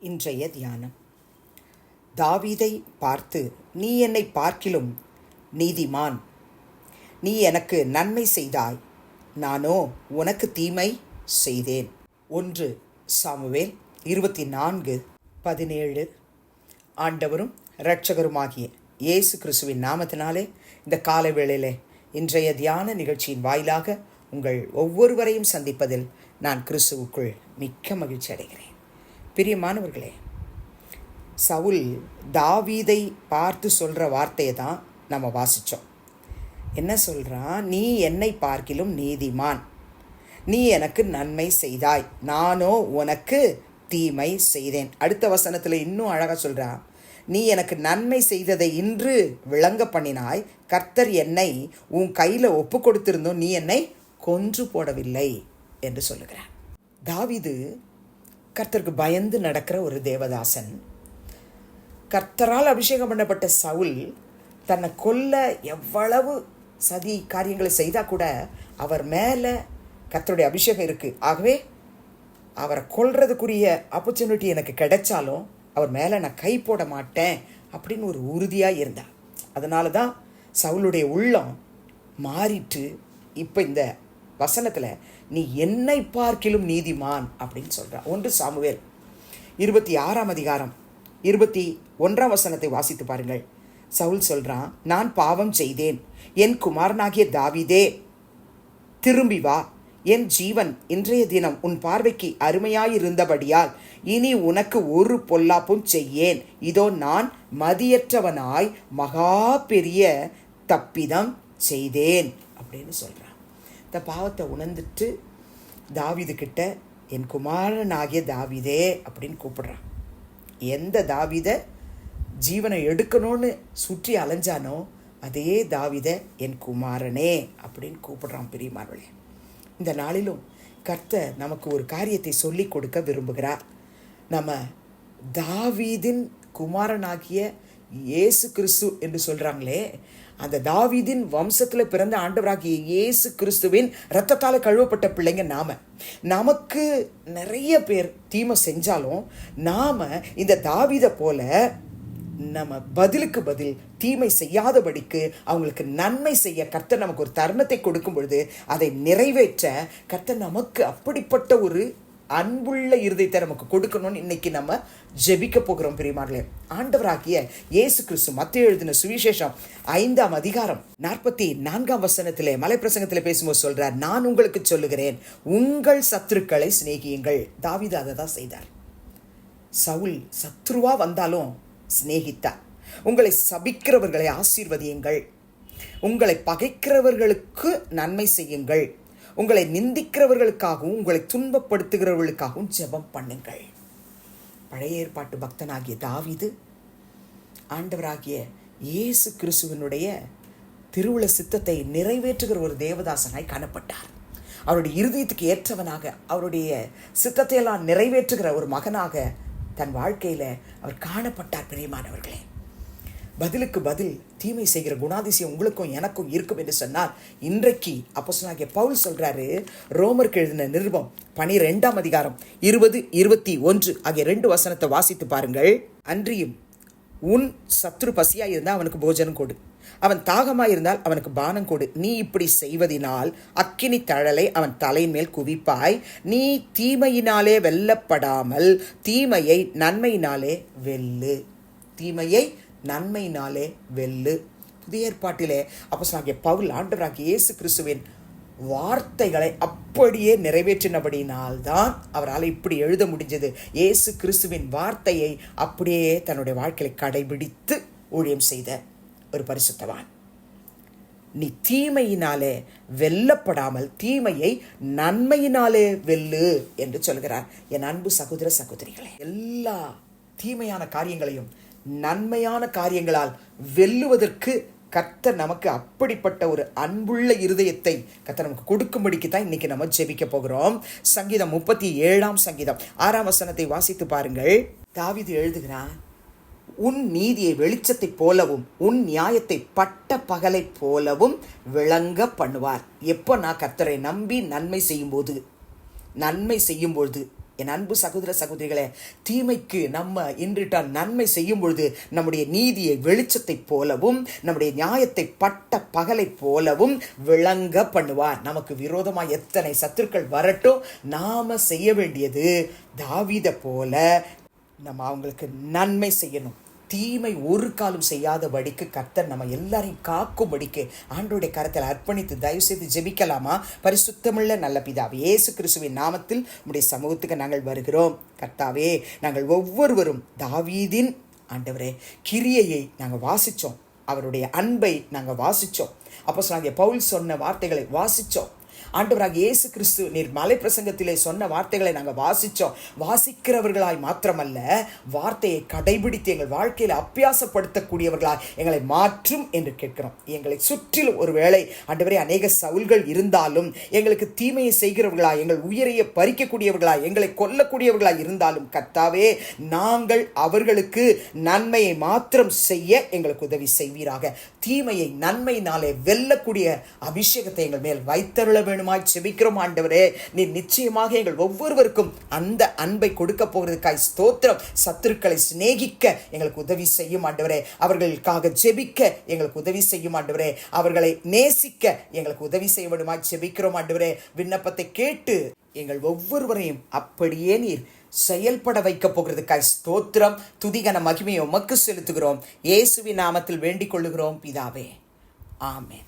இன்றைய தியானம். தாவீதை பார்த்து நீ என்னை பார்க்கிலும் நீதிமான். நீ எனக்கு நன்மை செய்தாய். நானோ உனக்கு தீமை செய்தேன். ஒன்று சாமுவேல் இருபத்தி நான்கு பதினேழு. ஆண்டவரும் இரட்சகருமாகிய இயேசு கிறிஸ்துவின் நாமத்தினாலே இந்த கால வேளையிலே இன்றைய தியான நிகழ்ச்சியின் வாயிலாக உங்கள் ஒவ்வொருவரையும் சந்திப்பதில் நான் கிறிஸ்துவுக்குள் மிக்க மகிழ்ச்சி அடைகிறேன். பிரியமானவர்களே சவுல் தாவீதை பார்த்து சொல்கிற வார்த்தையை தான் நம்ம வாசித்தோம் என்ன சொல்கிறான் நீ என்னை பார்க்கிலும் நீதிமான். நீ எனக்கு நன்மை செய்தாய். நானோ உனக்கு தீமை செய்தேன். அடுத்த வசனத்தில் இன்னும் அழகாக சொல்கிறான் நீ எனக்கு நன்மை செய்ததை இன்று விளங்க பண்ணினாய். கர்த்தர் என்னை உன் கையில் ஒப்பு கொடுத்திருந்தோம் நீ என்னை கொன்று போடவில்லை என்று சொல்லுகிறான் தாவிது கர்த்தருக்கு பயந்து நடக்கிற ஒரு தேவதாசன். கர்த்தரால் அபிஷேகம் பண்ணப்பட்ட சவுல் தன்னை கொல்ல எவ்வளவு சதி காரியங்களை செய்தால் கூட அவர் மேலே கர்த்தருடைய அபிஷேகம் இருக்குது ஆகவே அவரை கொல்றதுக்குரிய ஆப்பர்ச்சுனிட்டி எனக்கு கிடைச்சாலும் அவர் மேலே நான் கை போட மாட்டேன் அப்படின்னு ஒரு உறுதியாக இருந்தார். அதனால தான் சவுளுடைய உள்ளம் மாறிட்டு இப்போ இந்த வசனத்தில் நீ என்னை பார்க்கிலும் நீதிமான் அப்படின்னு சொல்கிறான் ஒன்று சாமுவேல். இருபத்தி ஆறாம் அதிகாரம். இருபத்தி ஒன்றாம் வசனத்தை வாசித்து பாருங்கள். சவுல் சொல்கிறான் நான் பாவம் செய்தேன். என் குமாரனாகிய தாவிதே திரும்பி வா. என் ஜீவன் இன்றைய தினம் உன் பார்வைக்கு அருமையாயிருந்தபடியால் இனி உனக்கு ஒரு பொல்லாப்பும் செய்யேன். இதோ நான் மதியற்றவனாய் மகா பெரிய தப்பிதம் செய்தேன் அப்படின்னு சொல்கிறான் இந்த பாவத்தை உணர்ந்துட்டு தாவிது கிட்ட என் குமாரனாகிய தாவிதே அப்படின்னு கூப்பிடுறான். எந்த தாவித ஜீவனை எடுக்கணும்னு சுற்றி அலைஞ்சானோ அதே தாவித என் குமாரனே அப்படின்னு கூப்பிடுறான் பெரியமார்களே இந்த நாளிலும் கர்த்தர் நமக்கு ஒரு காரியத்தை சொல்லி கொடுக்க விரும்புகிறார். நம்ம தாவீதின் குமாரனாகிய இயேசு கிறிஸ்து என்று சொல்கிறாங்களே அந்த தாவிதின் வம்சத்தில் பிறந்த ஆண்டவராகிய இயேசு கிறிஸ்துவின் ரத்தத்தால் கழுவப்பட்ட பிள்ளைங்க நாம. நமக்கு நிறைய பேர் தீமை செஞ்சாலும் நாம் இந்த தாவிதை போல நம்ம பதிலுக்கு பதில் தீமை செய்யாதபடிக்கு அவங்களுக்கு நன்மை செய்ய கர்த்தர் நமக்கு ஒரு தருணத்தை கொடுக்கும் பொழுது அதை நிறைவேற்ற கர்த்தர் நமக்கு அப்படிப்பட்ட ஒரு அன்புள்ள இருதயத்தை நமக்கு கொடுக்கணும்னு இன்னைக்கு நம்ம ஜெபிக்க போகிறோம் பெரியமார்களே. ஆண்டவராகிய இயேசு கிறிஸ்து மத்திய எழுதின சுவிசேஷம் ஐந்தாம் அதிகாரம் நாற்பத்தி நான்காம் வசனத்திலே மலைப்பிரசங்கத்தில் பேசும்போது சொல்றார் நான் உங்களுக்கு சொல்லுகிறேன் உங்கள் சத்துருக்களை சிநேகியுங்கள். தாவித அதை தான் செய்தார். சவுல் சத்ருவா வந்தாலும் சிநேகித்தார். உங்களை சபிக்கிறவர்களை ஆசீர்வதியுங்கள். உங்களை பகைக்கிறவர்களுக்கு நன்மை செய்யுங்கள். உங்களை நிந்திக்கிறவர்களுக்காகவும் உங்களை துன்பப்படுத்துகிறவர்களுக்காகவும் ஜெபம் பண்ணுங்கள். பழைய ஏற்பாட்டு பக்தனாகிய தாவிது ஆண்டவராகிய இயேசு கிறிஸ்துவனுடைய திருவுள சித்தத்தை நிறைவேற்றுகிற ஒரு தேவதாசனாய் காணப்பட்டார். அவருடைய இருதயத்துக்கு ஏற்றவனாக அவருடைய சித்தத்தை எல்லாம் நிறைவேற்றுகிற ஒரு மகனாக தன் வாழ்க்கையில் அவர் காணப்பட்டார் பிரியமானவர்களே. பதிலுக்கு பதில் தீமை செய்கிற குணாதிசயம் உங்களுக்கும் எனக்கும் இருக்கும் என்று சொன்னால் இன்றைக்கு அப்போ பவுல் சொல்கிறாரு ரோமருக்கு எழுதின நிருபம் பனிரெண்டாம் அதிகாரம் இருபது இருபத்தி ஒன்று ஆகிய ரெண்டு வசனத்தை வாசித்து பாருங்கள். அன்றியும் உன் சத்ரு பசியாக இருந்தால் அவனுக்கு போஜனம் கொடு. அவன் தாகமாக இருந்தால் அவனுக்கு பானம் கொடு. நீ இப்படி செய்வதினால் அக்கினி தழலை அவன் தலையின் மேல் குவிப்பாய். நீ தீமையினாலே வெல்லப்படாமல் தீமையை நன்மையினாலே வெல்லு. தீமையை நன்மையினாலே வெல்லு புதிய ஏற்பாட்டிலே அப்போ சாகிய பவுல் ஆண்டவராகிய இயேசு கிறிஸ்துவின் வார்த்தைகளை அப்படியே நிறைவேற்றினபடினால்தான் அவரால் இப்படி எழுத முடிஞ்சது. இயேசு கிறிஸ்துவின் வார்த்தையை அப்படியே தன்னுடைய வாழ்க்கையை கடைபிடித்து ஊழியம் செய்த ஒரு பரிசுத்தவான். நீ தீமையினாலே வெல்லப்படாமல் தீமையை நன்மையினாலே வெல்லு என்று சொல்கிறார். என் அன்பு சகோதர சகோதரிகளே எல்லா தீமையான காரியங்களையும் நன்மையான காரியங்களால் வெல்லுவதற்கு கர்த்தர் நமக்கு அப்படிப்பட்ட ஒரு அன்புள்ள இருதயத்தை கர்த்தர் நமக்கு கொடுக்கும்படிக்கு தான் இன்னைக்கு நம்ம ஜெபிக்க போகிறோம். சங்கீதம் முப்பத்தி ஏழாம் சங்கீதம். ஆறாம் வசனத்தை வாசித்து பாருங்கள். தாவிது எழுதுகிறான் உன் நீதியை வெளிச்சத்தைப் போலவும் உன் நியாயத்தை பட்ட பகலைப் போலவும் விளங்க பண்ணுவார். எப்போ நான் கர்த்தரை நம்பி நன்மை செய்யும்போது நன்மை செய்யும்பொழுது என் அன்பு சகோதர சகோதரிகளே தீமைக்கு நம்ம இன்றிட்டால் நன்மை செய்யும் பொழுது நம்முடைய நீதியை வெளிச்சத்தைப் போலவும் நம்முடைய நியாயத்தை பட்ட பகலைப் போலவும் விளங்க பண்ணுவார். நமக்கு விரோதமாக எத்தனை சத்துருக்கள் வரட்டும் நாம் செய்ய வேண்டியது தாவித போல நம்ம அவங்களுக்கு நன்மை செய்யணும். தீமை ஒரு காலம் செய்யாதபடிக்கு கர்த்தர் நம்ம எல்லாரையும் காக்கும்படிக்கு ஆண்டோடைய கரத்தில் அர்ப்பணித்து தயவு செய்து ஜெபிக்கலாமா? பரிசுத்தமுள்ள நல்ல பிதாவே இயேசு கிறிஸ்துவின் நாமத்தில் உடைய சமூகத்துக்கு நாங்கள் வருகிறோம். கர்த்தாவே நாங்கள் ஒவ்வொருவரும் தாவீதின் ஆண்டவரே கிரியையை நாங்கள் வாசித்தோம் அவருடைய அன்பை நாங்கள் வாசித்தோம் அப்போ சொன்னாங்க பவுல் சொன்ன வார்த்தைகளை வாசித்தோம் ஆண்டவராக இயேசு கிறிஸ்து நீர் மலை பிரசங்கத்திலே சொன்ன வார்த்தைகளை நாங்கள் வாசித்தோம் வாசிக்கிறவர்களாய் மாத்திரமல்ல வார்த்தையை கடைபிடித்து எங்கள் வாழ்க்கையில் அப்பியாசப்படுத்தக்கூடியவர்களாய் எங்களை மாற்றும் என்று கேட்கிறோம். எங்களை சுற்றிலும் ஒரு வேளை ஆண்டவரே அநேக சவுல்கள் இருந்தாலும் எங்களுக்கு தீமையை செய்கிறவர்களா எங்கள் உயிரையை பறிக்கக்கூடியவர்களா எங்களை கொல்லக்கூடியவர்களா இருந்தாலும் கத்தாவே நாங்கள் அவர்களுக்கு நன்மையை மாத்திரம் செய்ய எங்களுக்கு உதவி செய்வீராக. தீமையை நன்மையினாலே வெல்லக்கூடிய அபிஷேகத்தை எங்கள் மேல் வைத்தருள வேணுமாய் செபிக்கிறோம் ஆண்டவரே. நீ நிச்சயமாக எங்கள் ஒவ்வொருவருக்கும் அந்த அன்பை கொடுக்க போகிறதுக்காய் ஸ்தோத்திரம். சத்துருக்களை சிநேகிக்க எங்களுக்கு உதவி செய்யும் ஆண்டவரே. அவர்களுக்காக ஜெபிக்க எங்களுக்கு உதவி செய்யும் ஆண்டவரே. அவர்களை நேசிக்க எங்களுக்கு உதவி செய்ய வேண்டுமாய் செபிக்கிறோம் ஆண்டவரே. விண்ணப்பத்தை கேட்டு எங்கள் ஒவ்வொருவரையும் அப்படியே நீர் செயல்பட வைக்க போகிறதுக்காய் ஸ்தோத்திரம். துதிகன மகிமையை உமக்கு செலுத்துகிறோம். இயேசுவின் நாமத்தில் வேண்டிக் கொள்ளுகிறோம் பிதாவே. ஆமேன்.